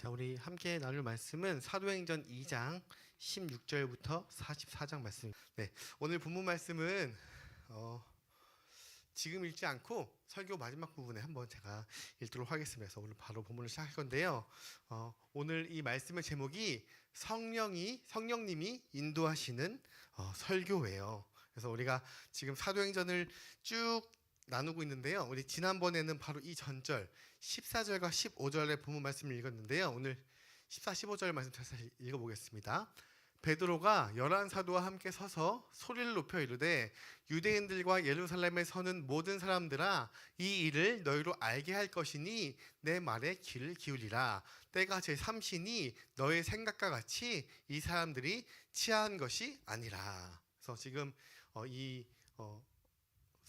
자, 우리 함께 나눌 말씀은 사도행전 2장 16절부터 44장 말씀. 네, 오늘 본문 말씀은 어, 지금 읽지 않고 설교 마지막 부분에 한번 제가 읽도록 하겠습니다. 그래서 오늘 바로 본문을 시작할 건데요. 어, 오늘 이 말씀의 제목이 성령이 성령님이 인도하시는 어, 설교예요. 그래서 우리가 지금 사도행전을 쭉 나누고 있는데요. 우리 지난번에는 바로 이 전절 14절과 15절의 본문 말씀을 읽었는데요. 오늘 14, 15절 말씀 다시 읽어보겠습니다. 베드로가 열한 사도와 함께 서서 소리를 높여 이르되 유대인들과 예루살렘에 서는 모든 사람들아 이 일을 너희로 알게 할 것이니 내 말에 귀를 기울이라 때가 제 삼신이 너의 생각과 같이 이 사람들이 취한 것이 아니라 그래서 지금 어, 이 어,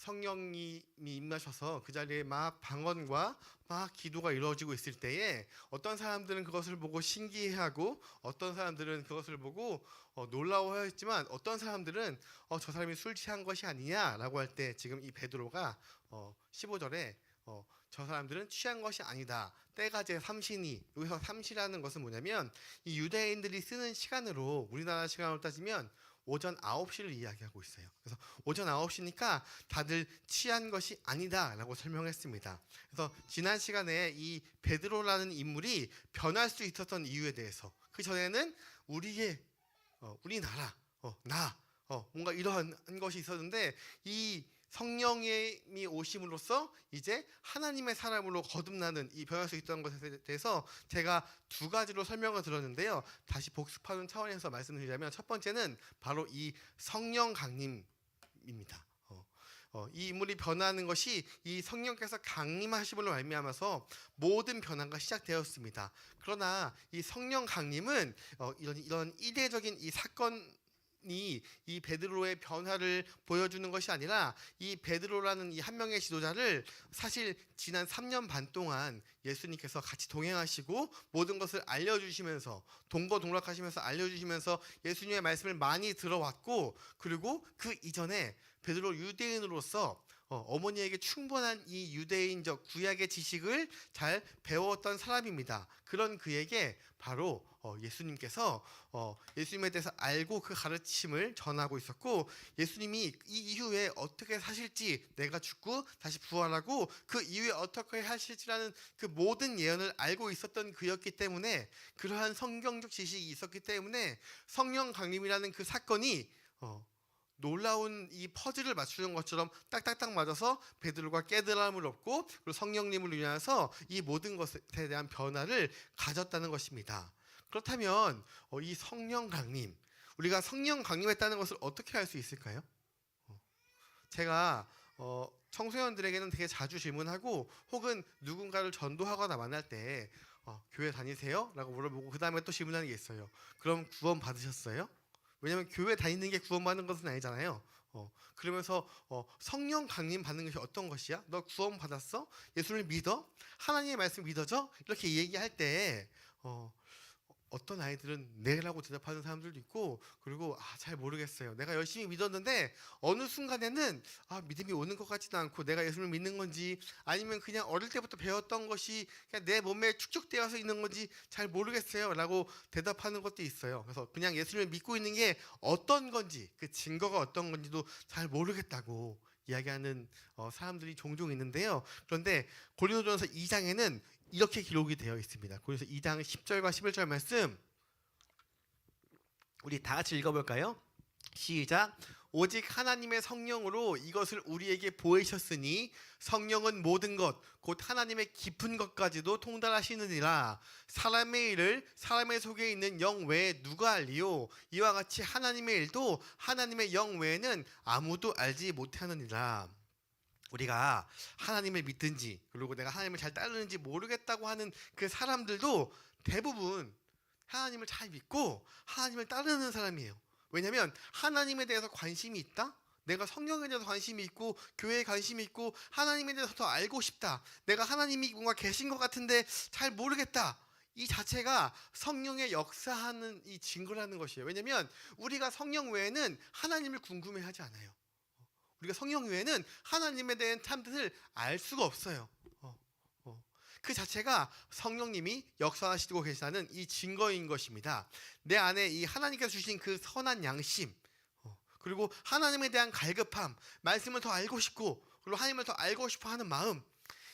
성령이 임하셔서 그 자리에 막 방언과 막 기도가 이루어지고 있을 때에 어떤 사람들은 그것을 보고 신기해하고 어떤 사람들은 그것을 보고 어, 놀라워했지만 어떤 사람들은 어, 저 사람이 술 취한 것이 아니냐라고 할 때 지금 이 베드로가 어, 15절에 어, 저 사람들은 취한 것이 아니다. 때가 제 삼신이 여기서 삼시라는 것은 뭐냐면 이 유대인들이 쓰는 시간으로 우리나라 시간으로 따지면 오전 9시를 이야기하고 있어요. 그래서 오전 9시니까 다들 취한 것이 아니다라고 설명했습니다. 그래서 지난 시간에 이 베드로라는 인물이 변할 수 있었던 이유에 대해서 그 전에는 우리의 어, 우리나라 어, 나 어, 뭔가 이러한 것이 있었는데 이 성령이 오심으로써 이제 하나님의 사람으로 거듭나는 이 변할 수 있다는 것에 대해서 제가 두 가지로 설명을 들었는데요. 다시 복습하는 차원에서 말씀드리자면 첫 번째는 바로 이 성령 강림입니다. 어, 어, 이 인물이 변하는 것이 이 성령께서 강림하심으로 말미암아서 모든 변화가 시작되었습니다. 그러나 이 성령 강림은 어, 이런 이런 이례적인 이 사건 이, 이 베드로의 변화를 보여주는 것이 아니라 이 베드로라는 이 한 명의 지도자를 사실 지난 3년 반 동안 예수님께서 같이 동행하시고 모든 것을 알려주시면서 동거동락하시면서 알려주시면서 예수님의 말씀을 많이 들어왔고 그리고 그 이전에 베드로 유대인으로서 어, 머니에게 충분한 이 유대인적 구약의 지식을 잘 배웠던 사람입니다. 그런 그에게 바로 어, 예수님께서 어, 예수님에 대해서 알고 그 가르침을 전하고 있었고 예수님이 이 이후에 어떻게 사실지 내가 죽고 다시 부활하고 그 이후에 어떻게 하실지라는 그 모든 예언을 알고 있었던 그였기 때문에 그러한 성경적 지식이 있었기 때문에 성령 강림이라는 그 사건이 어, 놀라운 이 퍼즐을 맞추는 것처럼 딱딱딱 맞아서 베드로가 깨달음을 얻고 그리고 성령님을 위하여서 이 모든 것에 대한 변화를 가졌다는 것입니다. 그렇다면 어, 이 성령 강림 우리가 성령 강림했다는 것을 어떻게 알 수 있을까요? 어, 제가 어, 청소년들에게는 되게 자주 질문하고 혹은 누군가를 전도하거나 만날 때 어, 교회 다니세요? 라고 물어보고 그 다음에 또 질문하는 게 있어요. 그럼 구원 받으셨어요? 왜냐하면 교회 다니는 게 구원받는 것은 아니잖아요. 어, 그러면서 어, 성령 강림 받는 것이 어떤 것이야? 너 구원 받았어? 예수를 믿어? 하나님의 말씀 믿어져? 이렇게 얘기할 때 어, 어떤 아이들은 네라고 대답하는 사람들도 있고 그리고 아, 잘 모르겠어요. 내가 열심히 믿었는데 어느 순간에는 아, 믿음이 오는 것 같지도 않고 내가 예수를 믿는 건지 아니면 그냥 어릴 때부터 배웠던 것이 그냥 내 몸에 축적되어서 있는 건지 잘 모르겠어요라고 대답하는 것도 있어요. 그래서 그냥 예수를 믿고 있는 게 어떤 건지 그 증거가 어떤 건지도 잘 모르겠다고 이야기하는 어, 사람들이 종종 있는데요. 그런데 고린도전서 2장에는 이렇게 기록이 되어 있습니다. 고린도서 2장 10절과 11절 말씀 우리 다 같이 읽어볼까요? 시작. 오직 하나님의 성령으로 이것을 우리에게 보이셨으니 성령은 모든 것, 곧 하나님의 깊은 것까지도 통달하시느니라. 사람의 일을 사람의 속에 있는 영 외에 누가 알리요? 이와 같이 하나님의 일도 하나님의 영 외에는 아무도 알지 못하느니라. 우리가 하나님을 믿든지 그리고 내가 하나님을 잘 따르는지 모르겠다고 하는 그 사람들도 대부분 하나님을 잘 믿고 하나님을 따르는 사람이에요. 왜냐하면 하나님에 대해서 관심이 있다. 내가 성령에 대해서 관심이 있고 교회에 관심이 있고 하나님에 대해서 더 알고 싶다. 내가 하나님이 뭔가 계신 것 같은데 잘 모르겠다. 이 자체가 성령의 역사하는 이 증거라는 것이에요. 왜냐하면 우리가 성령 외에는 하나님을 궁금해하지 않아요. 우리가 성령 외에는 하나님에 대한 참 뜻을 알 수가 없어요. 어, 어. 그 자체가 성령님이 역사하시고 계시다는 이 증거인 것입니다. 내 안에 이 하나님께서 주신 그 선한 양심 어, 그리고 하나님에 대한 갈급함, 말씀을 더 알고 싶고 그리고 하나님을 더 알고 싶어 하는 마음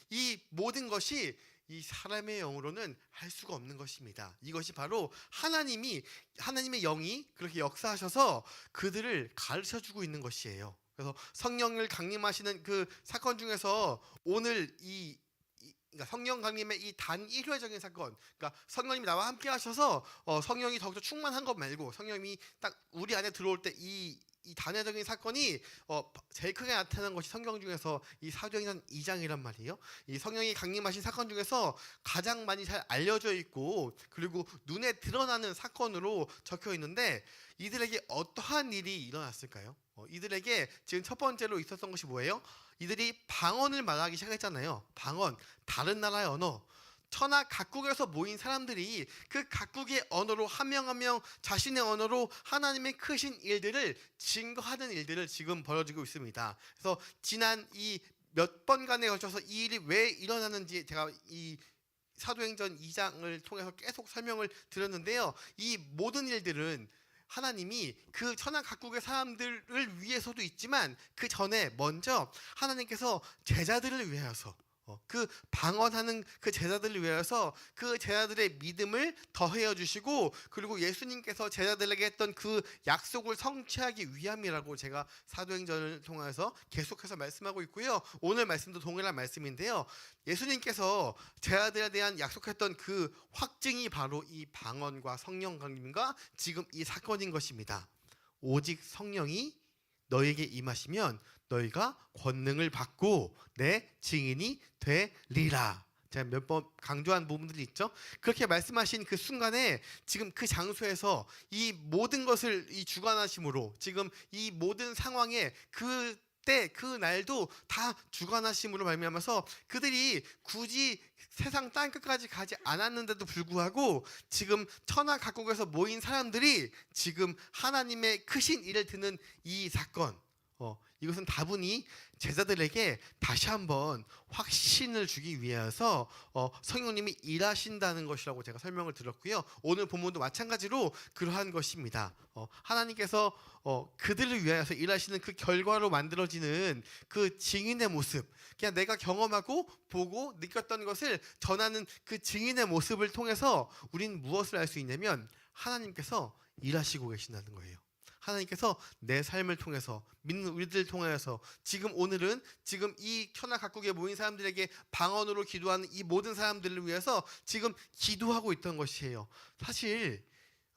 이 모든 것이 이 사람의 영으로는 할 수가 없는 것입니다. 이것이 바로 하나님이 하나님의 영이 그렇게 역사하셔서 그들을 가르쳐 주고 있는 것이에요. 그래서 성령을 강림하시는 그 사건 중에서 오늘 이, 이 그러니까 성령 강림의 이 단 일회적인 사건, 그러니까 성령님이 나와 함께 하셔서 어, 성령이 더욱더 충만한 것 말고 성령이 딱 우리 안에 들어올 때 이 이 단회적인 사건이 어, 제일 크게 나타난 것이 성경 중에서 이 사도행전 2장이란 말이에요. 이 성령이 강림하신 사건 중에서 가장 많이 잘 알려져 있고 그리고 눈에 드러나는 사건으로 적혀 있는데 이들에게 어떠한 일이 일어났을까요? 어, 이들에게 지금 첫 번째로 있었던 것이 뭐예요? 이들이 방언을 말하기 시작했잖아요. 방언, 다른 나라의 언어. 천하 각국에서 모인 사람들이 그 각국의 언어로 한 명 한 명 자신의 언어로 하나님의 크신 일들을 증거하는 일들을 지금 벌어지고 있습니다. 그래서 지난 이 몇 번간에 걸쳐서 이 일이 왜 일어나는지 제가 이 사도행전 2장을 통해서 계속 설명을 드렸는데요. 이 모든 일들은 하나님이 그 천하 각국의 사람들을 위해서도 있지만 그 전에 먼저 하나님께서 제자들을 위하여서 어, 그 방언하는 그 제자들을 위하여서 그 제자들의 믿음을 더해어 주시고 그리고 예수님께서 제자들에게 했던 그 약속을 성취하기 위함이라고 제가 사도행전을 통해서 계속해서 말씀하고 있고요. 오늘 말씀도 동일한 말씀인데요. 예수님께서 제자들에 대한 약속했던 그 확증이 바로 이 방언과 성령 강림과 지금 이 사건인 것입니다. 오직 성령이 너에게 임하시면 너희가 권능을 받고 내 증인이 되리라. 제가 몇 번 강조한 부분들이 있죠. 그렇게 말씀하신 그 순간에 지금 그 장소에서 이 모든 것을 이 주관하심으로 지금 이 모든 상황에 그 때 그 날도 다 주관하심으로 말미암아서 그들이 굳이 세상 땅 끝까지 가지 않았는데도 불구하고 지금 천하 각국에서 모인 사람들이 지금 하나님의 크신 일을 듣는 이 사건 어, 이것은 다분히 제자들에게 다시 한번 확신을 주기 위해서 어, 성령님이 일하신다는 것이라고 제가 설명을 드렸고요. 오늘 본문도 마찬가지로 그러한 것입니다. 어, 하나님께서 어, 그들을 위하여서 일하시는 그 결과로 만들어지는 그 증인의 모습, 그냥 내가 경험하고 보고 느꼈던 것을 전하는 그 증인의 모습을 통해서 우린 무엇을 알 수 있냐면 하나님께서 일하시고 계신다는 거예요. 하나님께서 내 삶을 통해서 믿는 우리들 통하여서 지금 오늘은 지금 이 천하 각국에 모인 사람들에게 방언으로 기도하는 이 모든 사람들을 위해서 지금 기도하고 있던 것이에요. 사실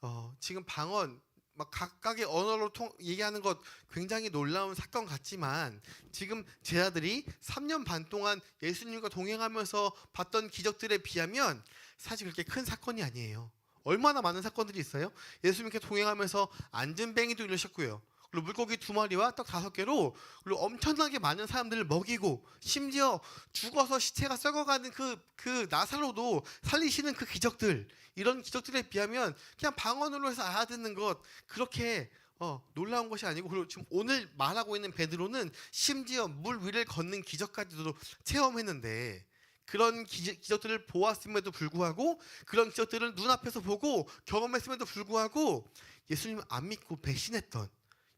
어, 지금 방언 막 각각의 언어로 통, 얘기하는 것 굉장히 놀라운 사건 같지만 지금 제자들이 3년 반 동안 예수님과 동행하면서 봤던 기적들에 비하면 사실 그렇게 큰 사건이 아니에요. 얼마나 많은 사건들이 있어요? 예수님께 동행하면서 안전뱅이도 이루셨고요. 그리고 물고기 두 마리와 떡 다섯 개로 그리고 엄청나게 많은 사람들을 먹이고 심지어 죽어서 시체가 썩어가는 그, 그 나사로도 살리시는 그 기적들 이런 기적들에 비하면 그냥 방언으로 해서 알아듣는 것 그렇게 어, 놀라운 것이 아니고 그리고 지금 오늘 말하고 있는 베드로는 심지어 물 위를 걷는 기적까지도 체험했는데 그런 기, 기적들을 보았음에도 불구하고 그런 기적들을 눈앞에서 보고 경험했음에도 불구하고 예수님을 안 믿고 배신했던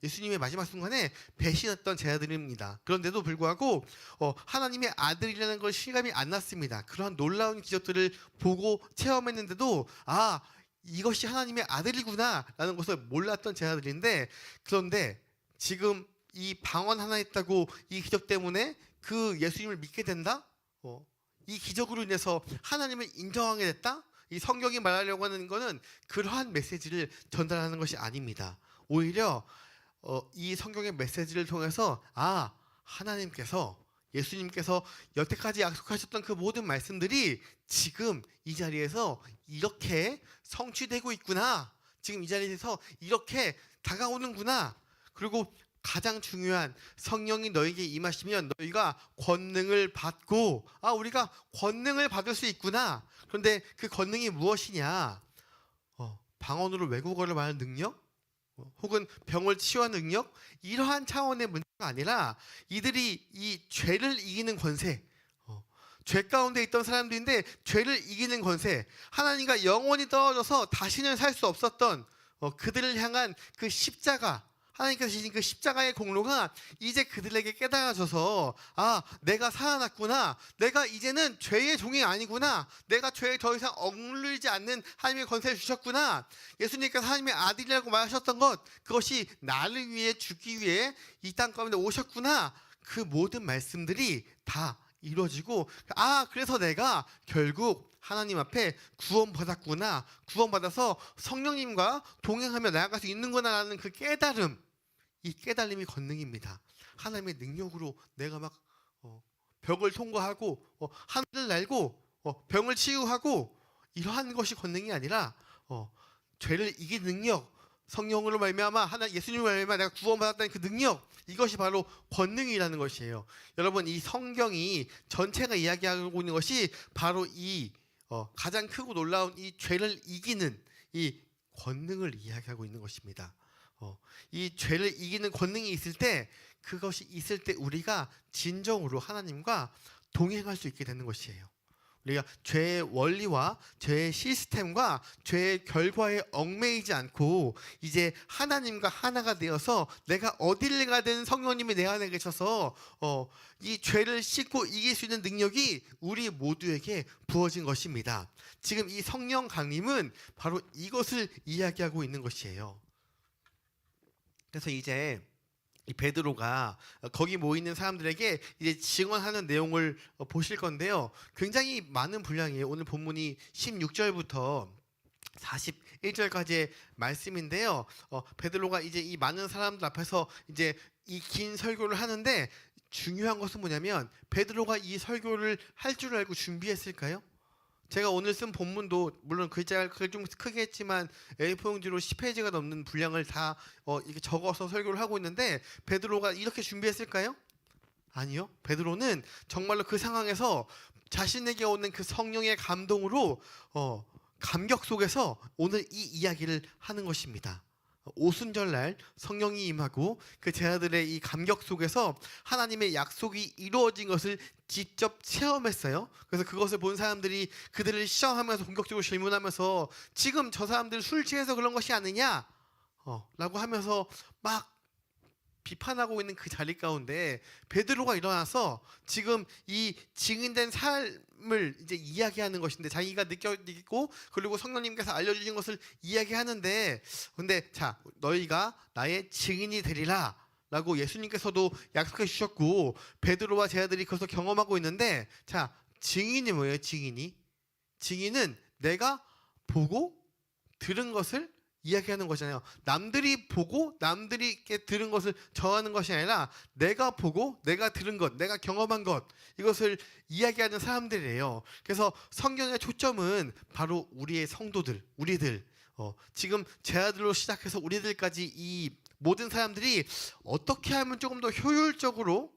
예수님의 마지막 순간에 배신했던 제자들입니다. 그런데도 불구하고 어, 하나님의 아들이라는 걸 실감이 안 났습니다. 그러한 놀라운 기적들을 보고 체험했는데도 아 이것이 하나님의 아들이구나라는 것을 몰랐던 제자들인데 그런데 지금 이 방언 하나 있다고 이 기적 때문에 그 예수님을 믿게 된다? 어, 이 기적으로 인해서 하나님을 인정하게 됐다? 이 성경이 말하려고 하는 것은 그러한 메시지를 전달하는 것이 아닙니다. 오히려 어, 이 성경의 메시지를 통해서 아 하나님께서 예수님께서 여태까지 약속하셨던 그 모든 말씀들이 지금 이 자리에서 이렇게 성취되고 있구나. 지금 이 자리에서 이렇게 다가오는구나. 그리고 가장 중요한 성령이 너에게 임하시면 너희가 권능을 받고 아 우리가 권능을 받을 수 있구나. 그런데 그 권능이 무엇이냐? 어, 방언으로 외국어를 말하는 능력? 어, 혹은 병을 치유하는 능력? 이러한 차원의 문제가 아니라 이들이 이 죄를 이기는 권세, 어, 죄 가운데 있던 사람들인데 죄를 이기는 권세, 하나님과 영원히 떨어져서 다시는 살 수 없었던 어, 그들을 향한 그 십자가, 하나님께서 주신 그 십자가의 공로가 이제 그들에게 깨달아져서 아 내가 살아났구나. 내가 이제는 죄의 종이 아니구나. 내가 죄에 더 이상 억눌리지 않는 하나님의 권세를 주셨구나. 예수님께서 하나님의 아들이라고 말하셨던 것 그것이 나를 위해 죽기 위해 이 땅 가운데 오셨구나. 그 모든 말씀들이 다 이루어지고 아 그래서 내가 결국 하나님 앞에 구원받았구나. 구원받아서 성령님과 동행하며 나아갈 수 있는구나라는 그 깨달음 이 깨달음이 권능입니다. 하나님의 능력으로 내가 막 어, 벽을 통과하고 어, 하늘을 날고 어, 병을 치유하고 이러한 것이 권능이 아니라 어, 죄를 이긴 능력 성령으로 말미암아 하나 예수님을 말미암아 내가 구원받았다는 그 능력 이것이 바로 권능이라는 것이에요. 여러분 이 성경이 전체가 이야기하고 있는 것이 바로 이 어, 가장 크고 놀라운 이 죄를 이기는 이 권능을 이야기하고 있는 것입니다. 어, 이 죄를 이기는 권능이 있을 때 그것이 있을 때 우리가 진정으로 하나님과 동행할 수 있게 되는 것이에요. 우리가 죄의 원리와 죄의 시스템과 죄의 결과에 얽매이지 않고 이제 하나님과 하나가 되어서 내가 어디를 가든 성령님이 내 안에 계셔서 어, 이 죄를 씻고 이길 수 있는 능력이 우리 모두에게 부어진 것입니다. 지금 이 성령 강림은 바로 이것을 이야기하고 있는 것이에요. 그래서 이제 이 베드로가 거기 모여 있는 사람들에게 이제 증언하는 내용을 어, 보실 건데요. 굉장히 많은 분량이에요. 오늘 본문이 16절부터 41절까지의 말씀인데요. 어, 베드로가 이제 이 많은 사람들 앞에서 이제 이 긴 설교를 하는데 중요한 것은 뭐냐면 베드로가 이 설교를 할 줄 알고 준비했을까요? 제가 오늘 쓴 본문도 물론 글자가 좀 크게 했지만 A4 용지로 10페이지가 넘는 분량을 다 어, 이렇게 적어서 설교를 하고 있는데 베드로가 이렇게 준비했을까요? 아니요. 베드로는 정말로 그 상황에서 자신에게 오는 그 성령의 감동으로 어, 감격 속에서 오늘 이 이야기를 하는 것입니다. 오순절날 성령이 임하고 그 제자들의 이 감격 속에서 하나님의 약속이 이루어진 것을 직접 체험했어요. 그래서 그것을 본 사람들이 그들을 시험하면서 공격적으로 질문하면서 지금 저 사람들 술 취해서 그런 것이 아니냐? 어, 라고 하면서 막 비판하고 있는 그 자리 가운데 베드로가 일어나서 지금 이 증인된 삶을 이제 이야기하는 것인데 자기가 느끼고 그리고 성령님께서 알려주신 것을 이야기하는데 근데 자 너희가 나의 증인이 되리라 라고 예수님께서도 약속해 주셨고 베드로와 제자들이 그것을 경험하고 있는데 자 증인이 뭐예요 증인이? 증인은 내가 보고 들은 것을 이야기하는 것이잖아요. 남들이 보고 남들이 들은 것을 정하는 것이 아니라 내가 보고 내가 들은 것, 내가 경험한 것 이것을 이야기하는 사람들이에요. 그래서 성경의 초점은 바로 우리의 성도들, 우리들. 어, 지금 제 아들로 시작해서 우리들까지 이 모든 사람들이 어떻게 하면 조금 더 효율적으로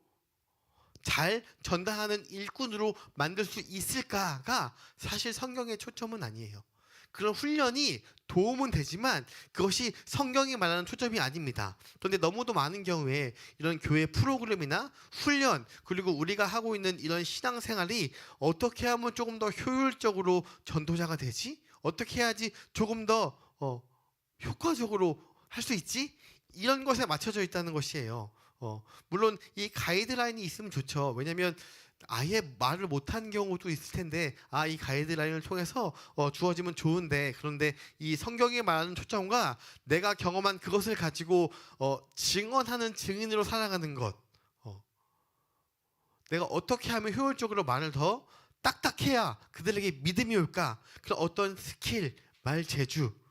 잘 전달하는 일꾼으로 만들 수 있을까가 사실 성경의 초점은 아니에요. 그런 훈련이 도움은 되지만 그것이 성경이 말하는 초점이 아닙니다. 그런데 너무도 많은 경우에 이런 교회 프로그램이나 훈련 그리고 우리가 하고 있는 이런 신앙생활이 어떻게 하면 조금 더 효율적으로 전도자가 되지? 어떻게 해야지 조금 더 어, 효과적으로 할 수 있지? 이런 것에 맞춰져 있다는 것이에요. 어, 물론 이 가이드라인이 있으면 좋죠. 왜냐하면 아예 말을 못한 경우도 있을 텐데 아 이 가이드라인을 통해서 어, 주어지면 좋은데 그런데 이 성경이 말하는 초점과 내가 경험한 그것을 가지고 어, 증언하는 증인으로 살아가는 것 어, 내가 어떻게 하면 효율적으로 말을 더 딱딱해야 그들에게 믿음이 올까? 그런 어떤 스킬 말 재주 어,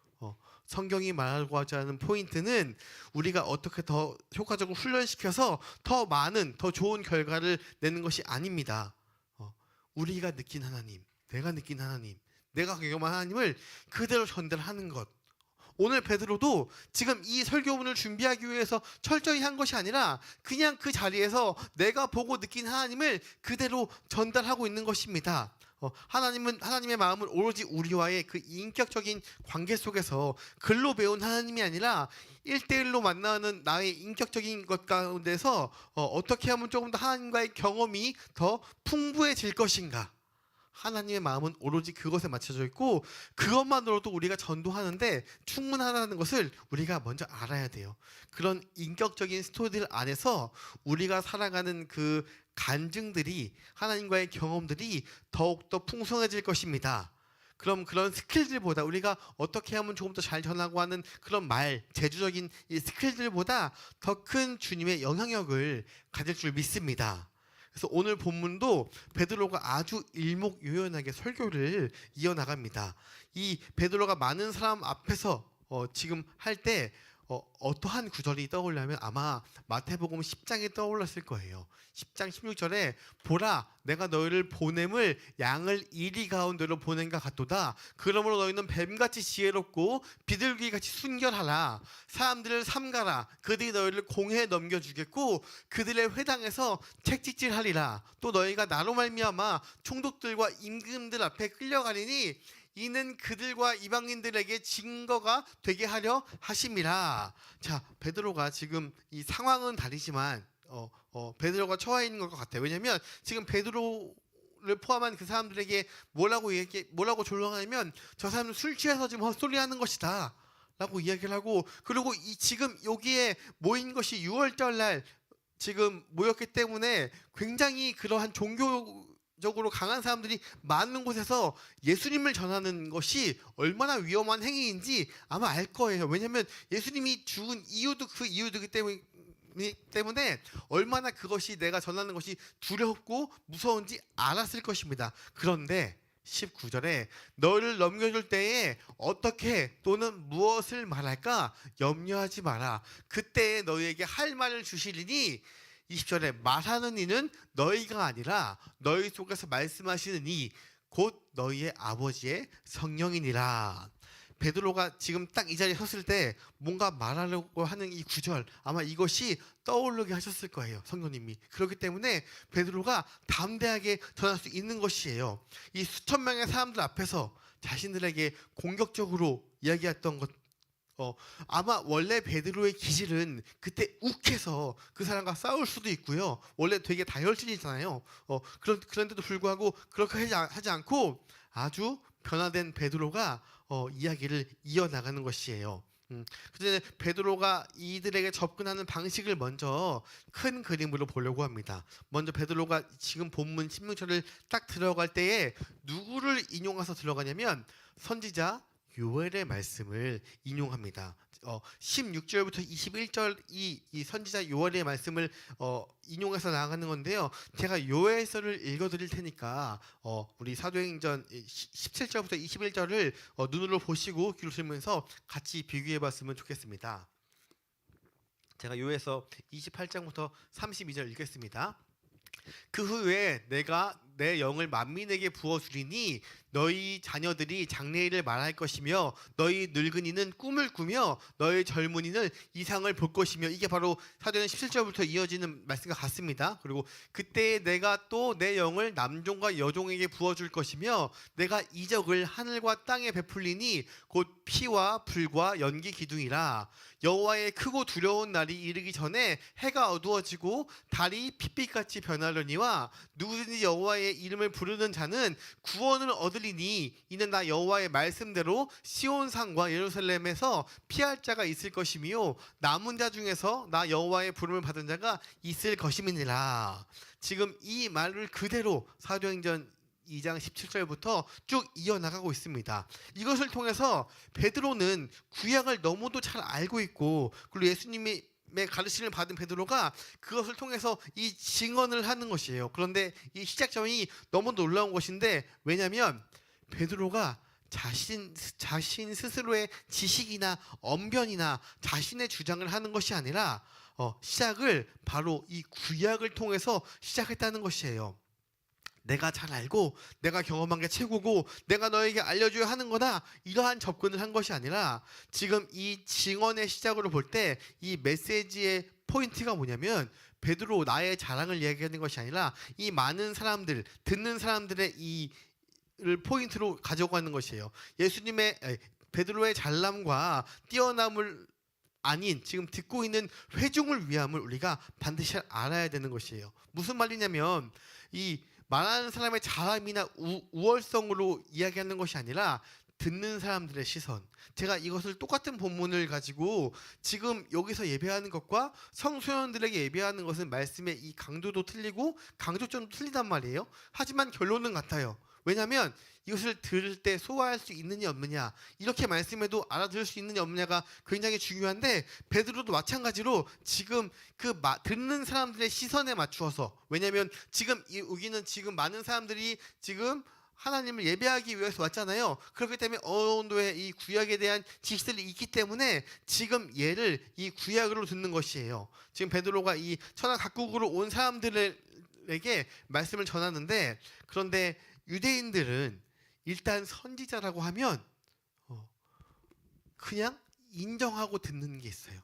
성경이 말하고자 하는 포인트는 우리가 어떻게 더 효과적으로 훈련시켜서 더 많은 더 좋은 결과를 내는 것이 아닙니다. 어, 우리가 느낀 하나님, 내가 느낀 하나님, 내가 경험한 하나님을 그대로 전달하는 것. 오늘 베드로도 지금 이 설교문을 준비하기 위해서 철저히 한 것이 아니라 그냥 그 자리에서 내가 보고 느낀 하나님을 그대로 전달하고 있는 것입니다. 어, 하나님은 하나님의 마음은 오로지 우리와의 그 인격적인 관계 속에서 글로 배운 하나님이 아니라 일대일로 만나는 나의 인격적인 것 가운데서 어, 어떻게 하면 조금 더 하나님과의 경험이 더 풍부해질 것인가? 하나님의 마음은 오로지 그것에 맞춰져 있고 그것만으로도 우리가 전도하는데 충분하다는 것을 우리가 먼저 알아야 돼요. 그런 인격적인 스토리들 안에서 우리가 살아가는 그 간증들이 하나님과의 경험들이 더욱더 풍성해질 것입니다. 그럼 그런 스킬들보다 우리가 어떻게 하면 조금 더 잘 전하고 하는 그런 말, 제주적인 이 스킬들보다 더 큰 주님의 영향력을 가질 줄 믿습니다. 그래서 오늘 본문도 베드로가 아주 일목요연하게 설교를 이어나갑니다. 이 베드로가 많은 사람 앞에서 어, 지금 할 때 어, 어떠한 구절이 떠올라면 아마 마태복음 10장이 떠올랐을 거예요. 10장 16절에 보라 내가 너희를 보냄을 양을 이리 가운데로 보낸가 같도다. 그러므로 너희는 뱀같이 지혜롭고 비둘기같이 순결하라. 사람들을 삼가라. 그들이 너희를 공회에 넘겨주겠고 그들의 회당에서 책찍질하리라. 또 너희가 나로 말미암아 총독들과 임금들 앞에 끌려가리니 이는 그들과 이방인들에게 증거가 되게 하려 하심이라. 자, 베드로가 지금 이 상황은 다르지만 어, 어, 베드로가 처해 있는 것 같아요. 왜냐하면 지금 베드로 를 포함한 그 사람들에게 뭐라고 얘기, 뭐라고 조롱하냐면 저 사람은 술 취해서 지금 헛소리하는 것이다. 라고 이야기를 하고 그리고 이 지금 여기에 모인 것이 6월절 날 지금 모였기 때문에 굉장히 그러한 종교 적으로 강한 사람들이 많은 곳에서 예수님을 전하는 것이 얼마나 위험한 행위인지 아마 알 거예요. 왜냐하면 예수님이 죽은 이유도 그 이유이기 때문에 때문에 얼마나 그것이 내가 전하는 것이 두렵고 무서운지 알았을 것입니다. 그런데 19절에 너를 넘겨줄 때에 어떻게 또는 무엇을 말할까 염려하지 마라. 그때에 너희에게 할 말을 주시리니 20절에 말하는 이는 너희가 아니라 너희 속에서 말씀하시는 이 곧 너희의 아버지의 성령이니라. 베드로가 지금 딱 이 자리에 섰을 때 뭔가 말하려고 하는 이 구절 아마 이것이 떠오르게 하셨을 거예요 성령님이 그렇기 때문에 베드로가 담대하게 전할 수 있는 것이에요 이 수천 명의 사람들 앞에서 자신들에게 공격적으로 이야기했던 것 어, 아마 원래 베드로의 기질은 그때 욱해서 그 사람과 싸울 수도 있고요. 원래 되게 다혈질이잖아요. 어, 그런 그런데도 불구하고 그렇게 하지, 않- 하지 않고 아주 변화된 베드로가 어, 이야기를 이어나가는 것이에요. 음, 그런데 베드로가 이들에게 접근하는 방식을 먼저 큰 그림으로 보려고 합니다. 먼저 베드로가 지금 본문 16절을 딱 들어갈 때에 누구를 인용해서 들어가냐면 선지자 요엘의 말씀을 인용합니다. 어, 16절부터 21절 이, 이 선지자 요엘의 말씀을 어, 인용해서 나가는 건데요. 제가 요엘서를 읽어드릴 테니까 어, 우리 사도행전 17절부터 21절을 어, 눈으로 보시고 귀로 들으면서 같이 비교해봤으면 좋겠습니다. 제가 요엘서 28장부터 32절 읽겠습니다. 그 후에 내가 내 영을 만민에게 부어 주리니 너희 자녀들이 장래일을 말할 것이며 너희 늙은이는 꿈을 꾸며 너희 젊은이는 이상을 볼 것이며 이게 바로 사도행 17절부터 이어지는 말씀과 같습니다. 그리고 그때 내가 또 내 영을 남종과 여종에게 부어 줄 것이며 내가 이적을 하늘과 땅에 베풀리니 곧 피와 불과 연기 기둥이라 여호와의 크고 두려운 날이 이르기 전에 해가 어두워지고 달이 핏빛같이 변하려니와 누구든지 여호와의 이름을 부르는 자는 구원을 얻으리니 이는 나 여호와의 말씀대로 시온 산과 예루살렘에서 피할 자가 있을 것이며 남은 자 중에서 나 여호와의 부름을 받은 자가 있을 것임이니라. 지금 이 말을 그대로 사도행전 2장 17절부터 쭉 이어나가고 있습니다. 이것을 통해서 베드로는 구약을 너무도 잘 알고 있고 그리고 예수님 의 가르침을 받은 베드로가 그것을 통해서 이 증언을 하는 것이에요. 그런데 이 시작점이 너무 놀라운 것인데 왜냐하면 베드로가 자신 자신 스스로의 지식이나 언변이나 자신의 주장을 하는 것이 아니라 어, 시작을 바로 이 구약을 통해서 시작했다는 것이에요. 내가 잘 알고 내가 경험한 게 최고고 내가 너에게 알려줘야 하는 거다 이러한 접근을 한 것이 아니라 지금 이 증언의 시작으로 볼 때 이 메시지의 포인트가 뭐냐면 베드로 나의 자랑을 이야기하는 것이 아니라 이 많은 사람들 듣는 사람들의 이 포인트로 가져가는 것이에요. 예수님의 에, 베드로의 잘남과 뛰어남을 아닌 지금 듣고 있는 회중을 위함을 우리가 반드시 알아야 되는 것이에요. 무슨 말이냐면 이 말하는 사람의 잘함이나 우, 우월성으로 이야기하는 것이 아니라 듣는 사람들의 시선. 제가 이것을 똑같은 본문을 가지고 지금 여기서 예배하는 것과 성소년들에게 예배하는 것은 말씀의 이 강도도 틀리고 강조점도 틀리단 말이에요. 하지만 결론은 같아요. 왜냐하면 이것을 들을 때 소화할 수 있느냐 없느냐 이렇게 말씀해도 알아들을 수 있느냐 없느냐가 굉장히 중요한데 베드로도 마찬가지로 지금 그 마- 듣는 사람들의 시선에 맞추어서 왜냐하면 지금 이 여기는 지금 많은 사람들이 지금 하나님을 예배하기 위해서 왔잖아요. 그렇기 때문에 어느 정도의 이 구약에 대한 지식들이 있기 때문에 지금 얘를 이 구약으로 듣는 것이에요. 지금 베드로가 이 천하 각국으로 온 사람들에게 말씀을 전하는데 그런데 유대인들은 일단 선지자라고 하면 어, 그냥 인정하고 듣는 게 있어요.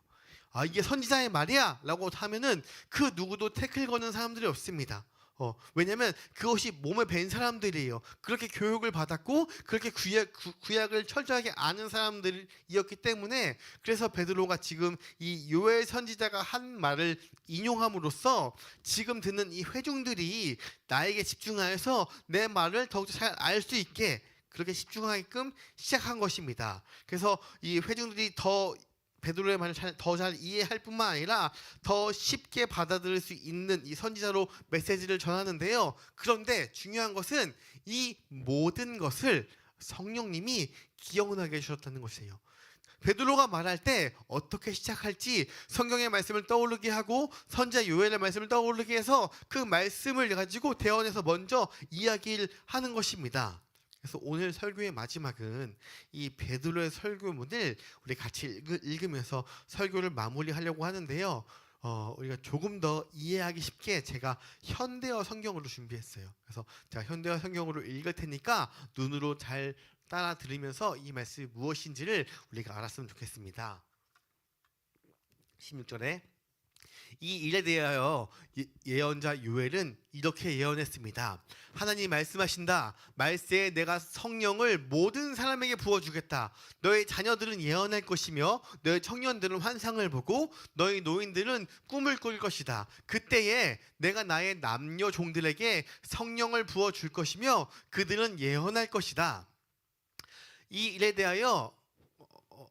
아 이게 선지자의 말이야라고 하면은 그 누구도 태클 거는 사람들이 없습니다. 어, 왜냐면 그것이 몸에 밴 사람들이에요. 그렇게 교육을 받았고 그렇게 구약, 구, 구약을 철저하게 아는 사람들이었기 때문에 그래서 베드로가 지금 이 요엘 선지자가 한 말을 인용함으로써 지금 듣는 이 회중들이 나에게 집중하여서 내 말을 더욱더 잘 알 수 있게 그렇게 집중하게끔 시작한 것입니다. 그래서 이 회중들이 더 베드로의 말을 더 잘 이해할 뿐만 아니라 더 쉽게 받아들일 수 있는 이 선지자로 메시지를 전하는데요. 그런데 중요한 것은 이 모든 것을 성령님이 기억나게 해주셨다는 것이에요. 베드로가 말할 때 어떻게 시작할지 성경의 말씀을 떠오르게 하고 선지자 요엘의 말씀을 떠오르게 해서 그 말씀을 가지고 대원에서 먼저 이야기를 하는 것입니다. 그래서 오늘 설교의 마지막은 이 베드로의 설교문을 우리 같이 읽- 읽으면서 설교를 마무리하려고 하는데요. 어, 우리가 조금 더 이해하기 쉽게 제가 현대어 성경으로 준비했어요. 그래서 제가 현대어 성경으로 읽을 테니까 눈으로 잘 따라 들으면서 이 말씀이 무엇인지를 우리가 알았으면 좋겠습니다. 16절에 이 일에 대하여 예- 예언자 요엘은 이렇게 예언했습니다. 하나님 말씀하신다. 말세에 내가 성령을 모든 사람에게 부어주겠다. 너희 자녀들은 예언할 것이며 너희 청년들은 환상을 보고 너희 노인들은 꿈을 꿀 것이다. 그때에 내가 나의 남녀 종들에게 성령을 부어줄 것이며 그들은 예언할 것이다. 이 일에 대하여 어, 어,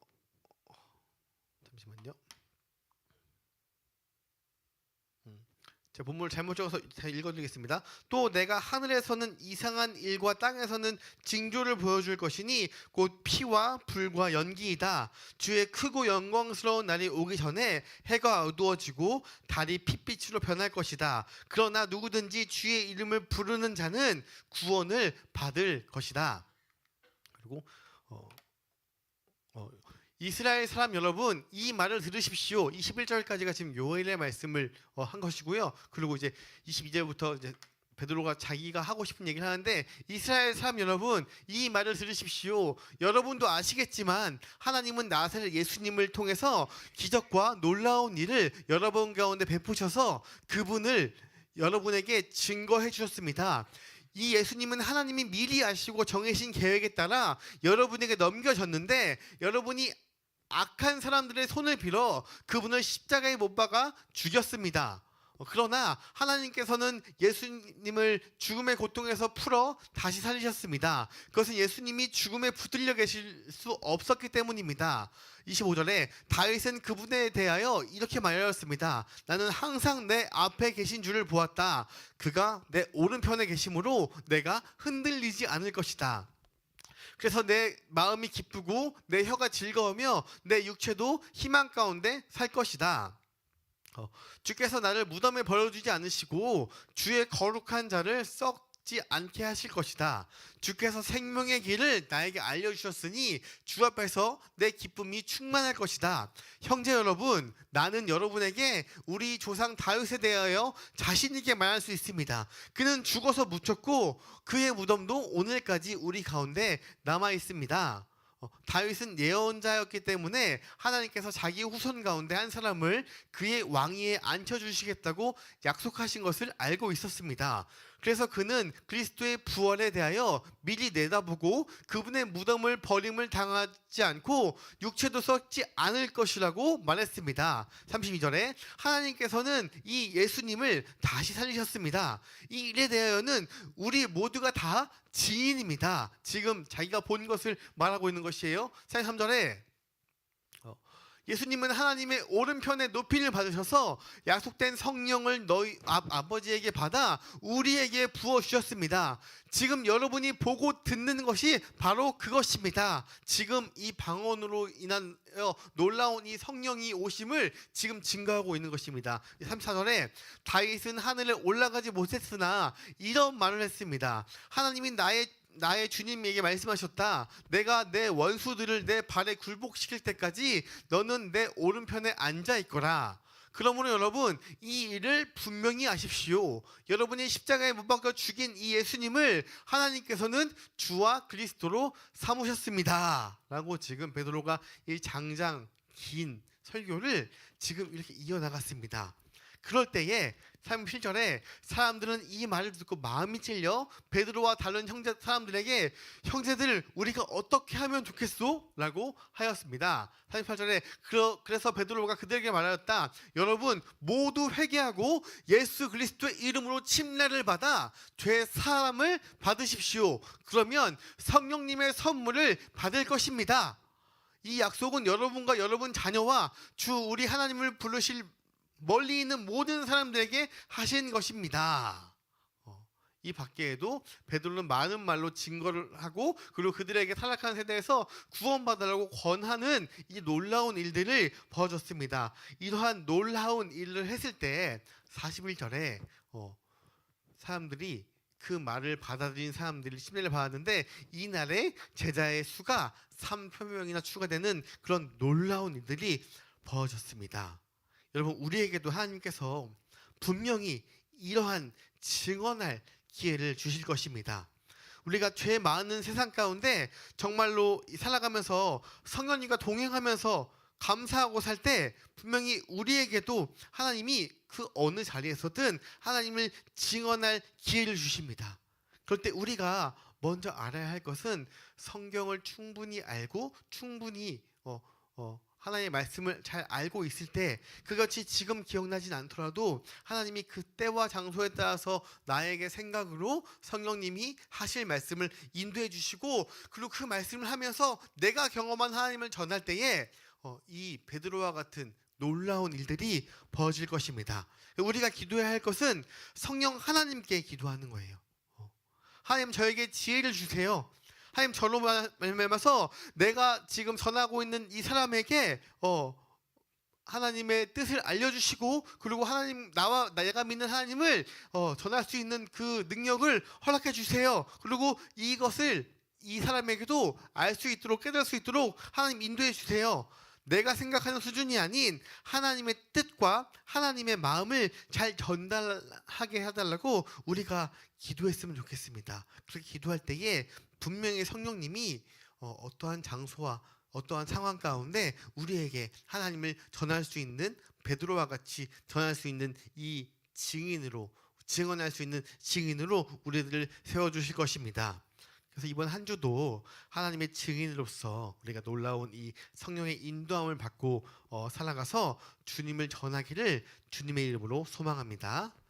어, 잠시만요. 제가 본문을 잘못 적어서 잘 읽어드리겠습니다. 또 내가 하늘에서는 이상한 일과 땅에서는 징조를 보여줄 것이니 곧 피와 불과 연기이다. 주의 크고 영광스러운 날이 오기 전에 해가 어두워지고 달이 핏빛으로 변할 것이다. 그러나 누구든지 주의 이름을 부르는 자는 구원을 받을 것이다. 그리고 어, 어, 이스라엘 사람 여러분 이 말을 들으십시오. 21절까지가 지금 요엘의 말씀을 어, 한 것이고요. 그리고 이제 22절부터 이제 베드로가 자기가 하고 싶은 얘기를 하는데 이스라엘 사람 여러분 이 말을 들으십시오. 여러분도 아시겠지만 하나님은 나사렛 예수님을 통해서 기적과 놀라운 일을 여러분 가운데 베푸셔서 그분을 여러분에게 증거해 주셨습니다. 이 예수님은 하나님이 미리 아시고 정해진 계획에 따라 여러분에게 넘겨졌는데 여러분이 악한 사람들의 손을 빌어 그분을 십자가에 못 박아 죽였습니다. 어, 그러나 하나님께서는 예수님을 죽음의 고통에서 풀어 다시 살리셨습니다. 그것은 예수님이 죽음에 붙들려 계실 수 없었기 때문입니다. 25절에 다윗은 그분에 대하여 이렇게 말하였습니다. 나는 항상 내 앞에 계신 줄을 보았다. 그가 내 오른편에 계심으로 내가 흔들리지 않을 것이다. 그래서 내 마음이 기쁘고 내 혀가 즐거우며 내 육체도 희망 가운데 살 것이다. 어, 주께서 나를 무덤에 버려두지 않으시고 주의 거룩한 자를 썩 지 않게 하실 것이다. 주께서 생명의 길을 나에게 알려주셨으니 주 앞에서 내 기쁨이 충만할 것이다. 형제 여러분, 나는 여러분에게 우리 조상 다윗에 대하여 자신 있게 말할 수 있습니다. 그는 죽어서 묻혔고 그의 무덤도 오늘까지 우리 가운데 남아 있습니다. 어, 다윗은 예언자였기 때문에 하나님께서 자기 후손 가운데 한 사람을 그의 왕위에 앉혀 주시겠다고 약속하신 것을 알고 있었습니다. 그래서 그는 그리스도의 부활에 대하여 미리 내다보고 그분의 무덤을 버림을 당하지 않고 육체도 썩지 않을 것이라고 말했습니다. 32절에 하나님께서는 이 예수님을 다시 살리셨습니다. 이 일에 대하여는 우리 모두가 다 지인입니다. 지금 자기가 본 것을 말하고 있는 것이에요. 33절에 예수님은 하나님의 오른편에 높이를 받으셔서 약속된 성령을 너희 아, 아버지에게 받아 우리에게 부어 주셨습니다. 지금 여러분이 보고 듣는 것이 바로 그것입니다. 지금 이 방언으로 인한 어, 놀라운 이 성령이 오심을 지금 증거하고 있는 것입니다. 34절에 다윗은 하늘에 올라가지 못했으나 이런 말을 했습니다. 하나님이 나의 나의 주님에게 말씀하셨다. 내가 내 원수들을 내 발에 굴복시킬 때까지 너는 내 오른편에 앉아 있거라. 그러므로 여러분 이 일을 분명히 아십시오. 여러분이 십자가에 못 박혀 죽인 이 예수님을 하나님께서는 주와 그리스도로 삼으셨습니다.라고 지금 베드로가 이 장장 긴 설교를 지금 이렇게 이어나갔습니다. 그럴 때에 37절에 사람들은 이 말을 듣고 마음이 찔려 베드로와 다른 형제 사람들에게 형제들 우리가 어떻게 하면 좋겠소? 라고 하였습니다. 38절에 그래서 베드로가 그들에게 말하였다. 여러분 모두 회개하고 예수 그리스도의 이름으로 침례를 받아 죄 사함을 받으십시오. 그러면 성령님의 선물을 받을 것입니다. 이 약속은 여러분과 여러분 자녀와 주 우리 하나님을 부르실 멀리 있는 모든 사람들에게 하신 것입니다. 어, 이 밖에도 베드로는 많은 말로 증거를 하고 그리고 그들에게 탈락한 세대에서 구원받으라고 권하는 이 놀라운 일들을 벌어줬습니다. 이러한 놀라운 일을 했을 때 41절에 어, 사람들이 그 말을 받아들인 사람들이 심례를 받았는데 이 날에 제자의 수가 3천 명이나 추가되는 그런 놀라운 일들이 벌어졌습니다. 여러분 우리에게도 하나님께서 분명히 이러한 증언할 기회를 주실 것입니다. 우리가 죄 많은 세상 가운데 정말로 살아가면서 성령님과 동행하면서 감사하고 살 때 분명히 우리에게도 하나님이 그 어느 자리에서든 하나님을 증언할 기회를 주십니다. 그럴 때 우리가 먼저 알아야 할 것은 성경을 충분히 알고 충분히 어, 어, 하나님의 말씀을 잘 알고 있을 때 그것이 지금 기억나진 않더라도 하나님이 그 때와 장소에 따라서 나에게 생각으로 성령님이 하실 말씀을 인도해 주시고 그리고 그 말씀을 하면서 내가 경험한 하나님을 전할 때에 어, 이 베드로와 같은 놀라운 일들이 벌어질 것입니다. 우리가 기도해야 할 것은 성령 하나님께 기도하는 거예요. 어, 하나님 저에게 지혜를 주세요. 하나님 저로 말미암아서 내가 지금 전하고 있는 이 사람에게 어 하나님의 뜻을 알려주시고 그리고 하나님 나와 내가 믿는 하나님을 어, 전할 수 있는 그 능력을 허락해 주세요. 그리고 이것을 이 사람에게도 알 수 있도록 깨달을 수 있도록 하나님 인도해 주세요. 내가 생각하는 수준이 아닌 하나님의 뜻과 하나님의 마음을 잘 전달하게 해달라고 우리가 기도했으면 좋겠습니다. 그렇게 기도할 때에 분명히 성령님이 어, 어떠한 장소와 어떠한 상황 가운데 우리에게 하나님을 전할 수 있는 베드로와 같이 전할 수 있는 이 증인으로 증언할 수 있는 증인으로 우리들을 세워 주실 것입니다. 그래서 이번 한 주도 하나님의 증인으로서 우리가 놀라운 이 성령의 인도함을 받고 어, 살아가서 주님을 전하기를 주님의 이름으로 소망합니다.